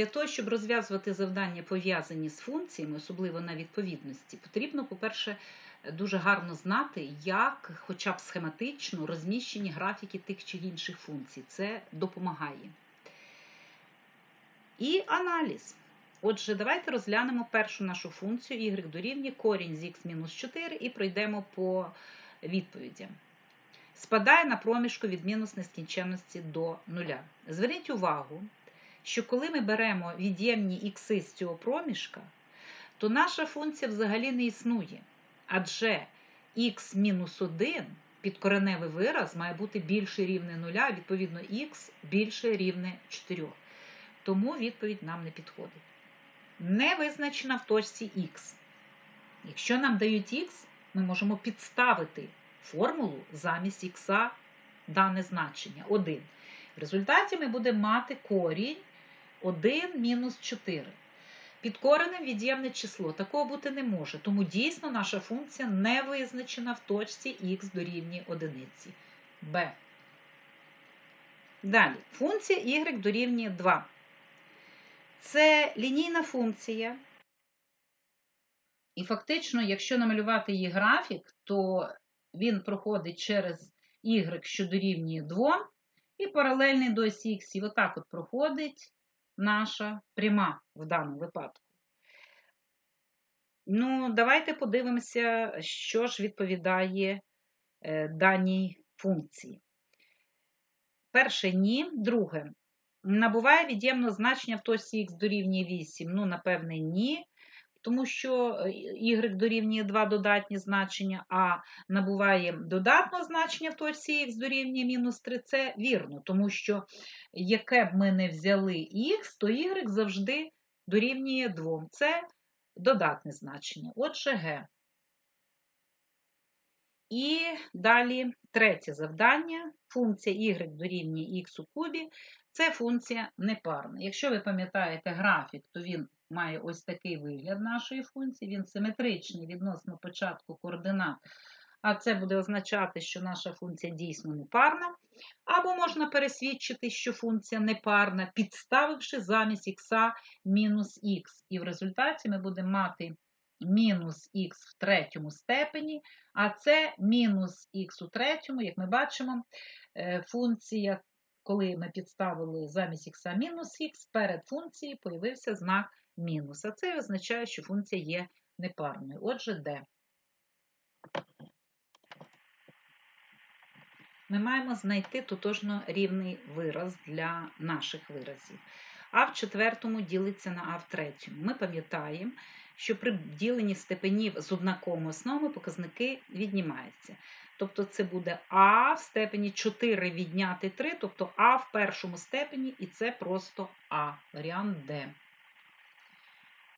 Для того, щоб розв'язувати завдання, пов'язані з функціями, особливо на відповідності, потрібно, по-перше, дуже гарно знати, як, хоча б схематично, розміщені графіки тих чи інших функцій. Це допомагає. І аналіз. Отже, давайте розглянемо першу нашу функцію y дорівнює корінь з х-4 і пройдемо по відповідям. Спадає на проміжку від мінус нескінченності до нуля. Зверніть увагу, що коли ми беремо від'ємні ікси з цього проміжка, то наша функція взагалі не існує. Адже х-1 підкореневий вираз має бути більше рівне нуля, а відповідно х більше рівне 4. Тому відповідь нам не підходить. Не визначена в точці х. Якщо нам дають х, ми можемо підставити формулу замість х дане значення 1. В результаті ми будемо мати корінь 1 мінус 4. Під коренем від'ємне число. Такого бути не може. Тому дійсно наша функція не визначена в точці х дорівнює одиниці. Б. Далі. Функція y дорівнює 2. Це лінійна функція. І фактично, якщо намалювати її графік, то він проходить через y, що дорівнює 2, і паралельний до осі х. І отак от проходить наша пряма в даному випадку. Ну, давайте подивимося, що ж відповідає е, даній функції. Перше ні. Друге. Набуває від'ємно значення в точці х дорівнює 8. Ну, напевне, ні. Тому що y дорівнює 2 додатні значення, а набуває додатного значення в точці х дорівнює мінус 3, це вірно, тому що яке б ми не взяли х, то y завжди дорівнює 2. Це додатне значення. Отже, Г. І далі третє завдання. Функція y дорівнює х у кубі. Це функція непарна. Якщо ви пам'ятаєте графік, то він має ось такий вигляд нашої функції. Він симетричний відносно початку координат. А це буде означати, що наша функція дійсно непарна. Або можна пересвідчити, що функція непарна, підставивши замість х мінус х. І в результаті ми будемо мати мінус х в третьому степені, а це мінус х у третьому, як ми бачимо, е, функція, коли ми підставили замість х мінус х, перед функцією появився знак мінус. А це означає, що функція є непарною. Отже, d. Ми маємо знайти тотожно рівний вираз для наших виразів. А в четвертому ділиться на А в третьому. Ми пам'ятаємо, що при діленні степенів з однаковими основами показники віднімаються. Тобто це буде А в степені 4 відняти 3, тобто А в першому степені, і це просто А, варіант Д.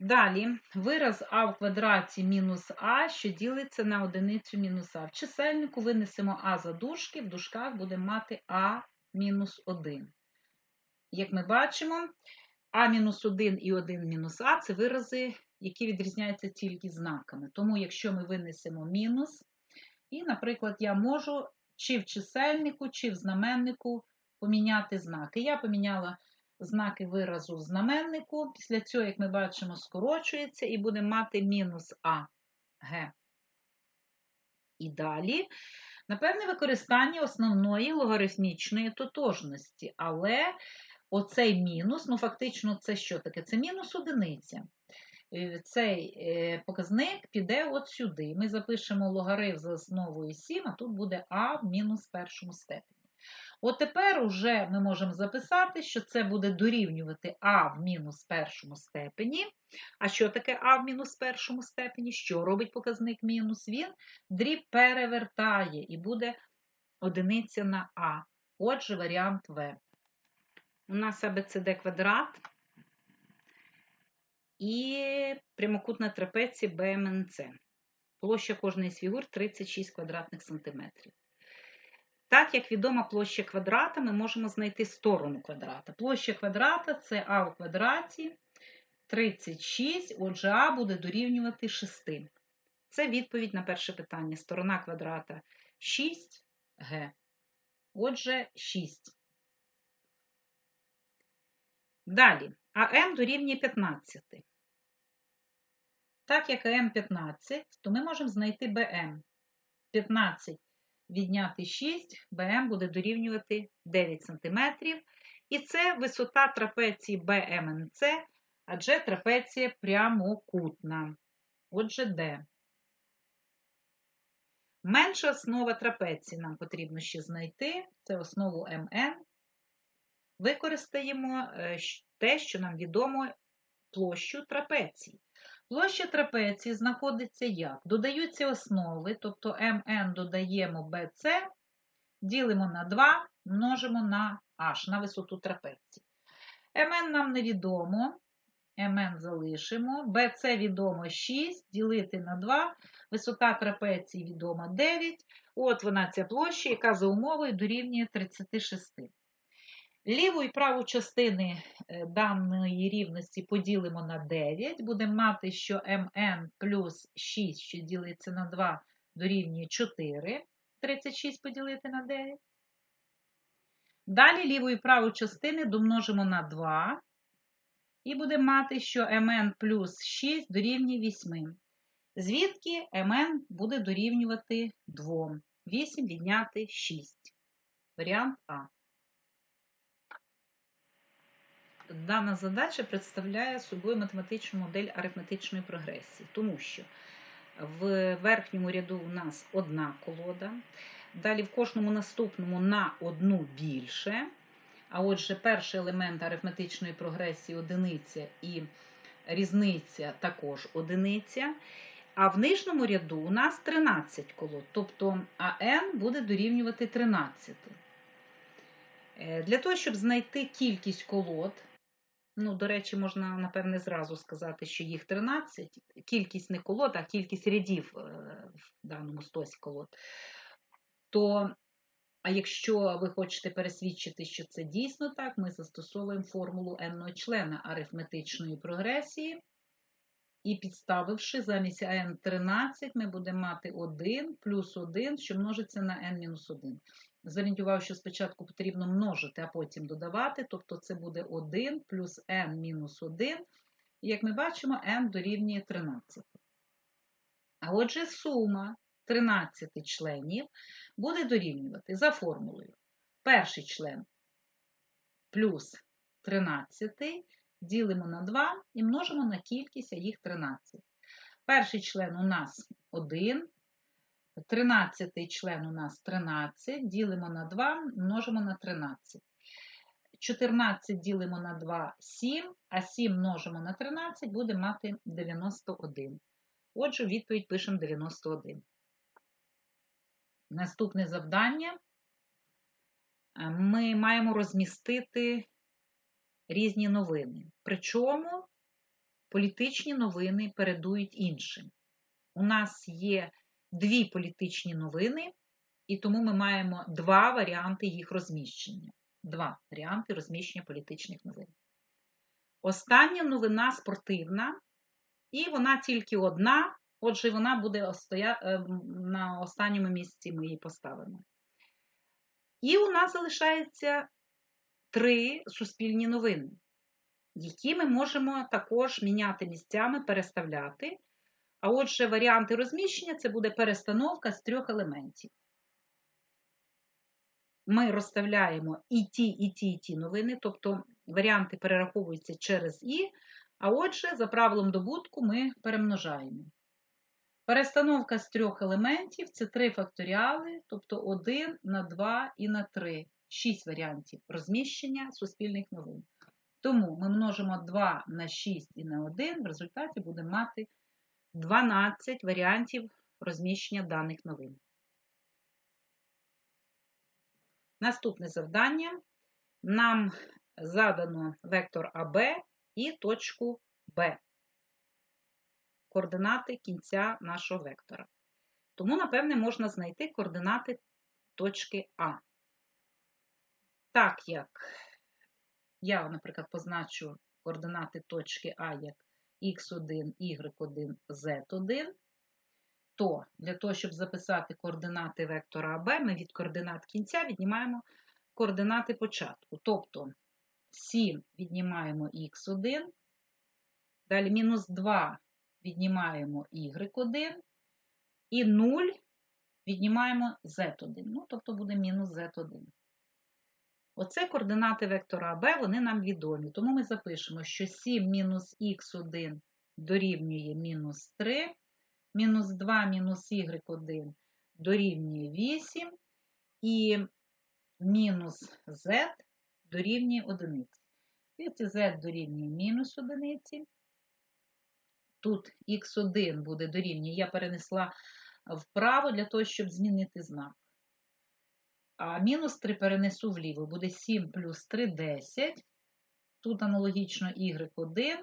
Далі вираз А в квадраті мінус А, що ділиться на одиницю мінус А. В чисельнику винесемо А за дужки, в дужках будемо мати А мінус 1. Як ми бачимо, А-1 і 1 мінус А це вирази, які відрізняються тільки знаками. Тому, якщо ми винесемо мінус, і, наприклад, я можу чи в чисельнику, чи в знаменнику поміняти знаки. Я поміняла знаки виразу в знаменнику. Після цього, як ми бачимо, скорочується і будемо мати мінус А, Г. І далі, напевне, використання основної логарифмічної тотожності. Але оцей мінус, ну, фактично, це що таке? Це мінус одиниця. Е, цей е, показник піде от сюди. Ми запишемо логарифм за основою 7, а тут буде А в мінус першому степені. От тепер уже ми можемо записати, що це буде дорівнювати А в мінус першому степені. А що таке А в мінус першому степені? Що робить показник мінус? Він дріб перевертає і буде одиниця на А. Отже, варіант В. У нас АБЦД квадрат і прямокутна трапеція БМНЦ. Площа кожної з фігур 36 квадратних сантиметрів. Так, як відома площа квадрата, ми можемо знайти сторону квадрата. Площа квадрата це А у квадраті 36, отже, А буде дорівнювати 6. Це відповідь на перше питання. Сторона квадрата 6Г. Отже, 6. Далі. а m дорівнює 15. Так як m 15, то ми можемо знайти bm. 15 відняти 6, bm буде дорівнювати 9 см. І це висота трапеції BMNC, адже трапеція прямокутна. Отже, D. Менша основа трапеції нам потрібно ще знайти. Це основу МН. Використаємо е, те, що нам відомо площу трапеції. Площа трапеції знаходиться як? Додаються основи, тобто МН додаємо BC, ділимо на 2, множимо на H, на висоту трапеції. МН нам невідомо, МН залишимо, BC відомо 6, ділити на 2, висота трапеції відома 9. От вона ця площа, яка за умовою дорівнює 36. Ліву і праву частини е, даної рівності поділимо на 9. Будемо мати, що МН плюс 6, що ділиться на 2, дорівнює 4. 36 поділити на 9. Далі ліву і праву частини домножимо на 2. І будемо мати, що МН плюс 6 дорівнює 8. Звідки МН буде дорівнювати 2. 8 відняти 6. Варіант А. Дана задача представляє собою математичну модель арифметичної прогресії, тому що в верхньому ряду у нас одна колода, далі в кожному наступному на одну більше. А отже, перший елемент арифметичної прогресії одиниця і різниця також одиниця. А в нижньому ряду у нас 13 колод, тобто АН буде дорівнювати 13. Е, для того, щоб знайти кількість колод, ну, до речі, можна, напевне, зразу сказати, що їх 13, кількість не колод, а кількість рядів е, в даному стосі колод, то а якщо ви хочете пересвідчити, що це дійсно так, ми застосовуємо формулу n члена арифметичної прогресії. І підставивши замість n13, ми будемо мати 1 плюс 1, що множиться на n-1. Увагу, що спочатку потрібно множити, а потім додавати, тобто це буде 1 плюс n-1, і як ми бачимо, n дорівнює 13. А отже, сума 13 членів буде дорівнювати за формулою. Перший член плюс 13 ділимо на 2 і множимо на кількість, а їх 13. Перший член у нас 1, 13 член у нас 13, ділимо на 2, множимо на 13. 14 ділимо на 2 7, а 7 множимо на 13, буде мати 91. Отже, відповідь пишемо 91. Наступне завдання. Ми маємо розмістити різні новини. Причому політичні новини передують іншим. У нас є дві політичні новини, і тому ми маємо два варіанти їх розміщення. Два варіанти розміщення політичних новин. Остання новина спортивна, і вона тільки одна, отже, вона буде е, на останньому місці ми її поставимо. І у нас залишається три суспільні новини, які ми можемо також міняти місцями, переставляти. А отже, варіанти розміщення це буде перестановка з трьох елементів. Ми розставляємо і ті, і ті, і ті новини, тобто варіанти перераховуються через І, а отже, за правилом добутку ми перемножаємо. Перестановка з трьох елементів це три факторіали, тобто 1 на 2 і на 3. 6 варіантів розміщення суспільних новин. Тому ми множимо 2 на 6 і на 1, в результаті будемо мати 12 варіантів розміщення даних новин. Наступне завдання. Нам задано вектор АБ і точку Б. Координати кінця нашого вектора. Тому, напевне, можна знайти координати точки А. Так як я, наприклад, позначу координати точки А як x1, y1, z1, то для того, щоб записати координати вектора АБ, ми від координат кінця віднімаємо координати початку. Тобто 7 віднімаємо х1. Далі мінус 2 віднімаємо y1. І 0 віднімаємо z1. Ну, тобто буде мінус z1. Оце координати вектора АБ, вони нам відомі. Тому ми запишемо, що 7 мінус х1 дорівнює мінус 3, мінус 2 мінус y1 дорівнює 8, і мінус z дорівнює 1. Звідси z дорівнює мінус 1. Тут х1 буде дорівнює, я перенесла вправо для того, щоб змінити знак. А мінус 3 перенесу вліво, буде 7 плюс 3 10. Тут аналогічно y1,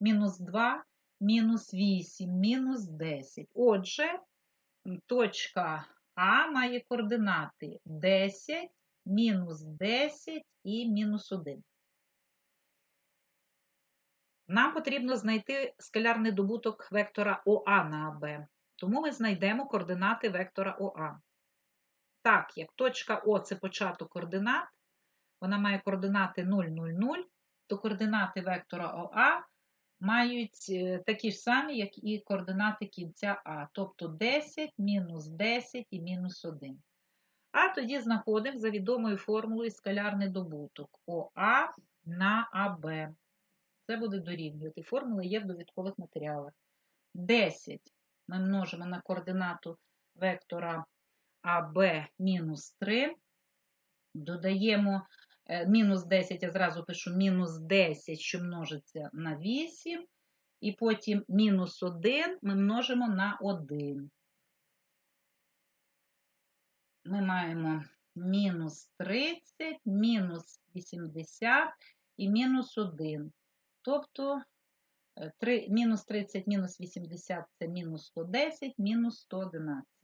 мінус 2, мінус 8, мінус 10. Отже, точка А має координати 10, мінус 10 і мінус 1. Нам потрібно знайти скалярний добуток вектора ОА на АБ. Тому ми знайдемо координати вектора ОА. Так, як точка О це початок координат, вона має координати 0, 0, 0, то координати вектора ОА мають е, такі ж самі, як і координати кінця А, тобто 10, мінус 10 і мінус 1. А тоді знаходимо за відомою формулою скалярний добуток ОА на АБ. Це буде дорівнювати. Формула є в довідкових матеріалах. 10 ми множимо на координату вектора АБ мінус 3. Додаємо е, мінус 10, я зразу пишу мінус 10, що множиться на 8. І потім мінус 1 ми множимо на 1. Ми маємо мінус 30, мінус 80 і мінус 1. Тобто 3, мінус 30, мінус 80 це мінус 110, мінус 111.